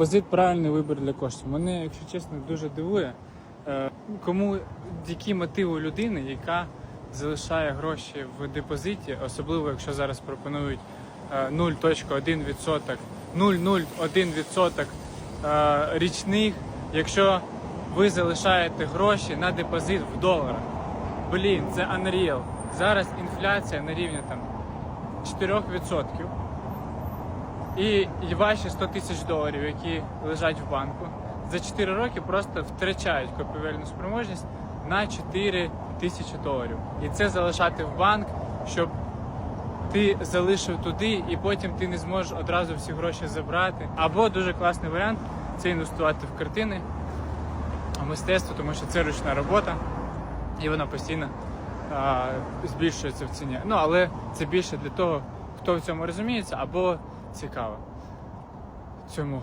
Депозит правильний вибір для коштів. Мене, якщо чесно, дуже дивує, е, кому які мотиви людини, яка залишає гроші в депозиті, особливо якщо зараз пропонують е, 0.1%, 0,01% е, річних, якщо ви залишаєте гроші на депозит в доларах. Блін, це unreal. Зараз інфляція на рівні там 4%. І, ваші 100 тисяч доларів, які лежать в банку, за 4 роки просто втрачають купівельну спроможність на 4 тисячі доларів. І це залишати в банк, щоб ти залишив туди, і потім ти не зможеш одразу всі гроші забрати. Або дуже класний варіант це інвестувати в картини, в мистецтво, тому що це ручна робота, і вона постійно а, збільшується в ціні. Ну але це більше для того, хто в цьому розуміється, або цікаво цьому.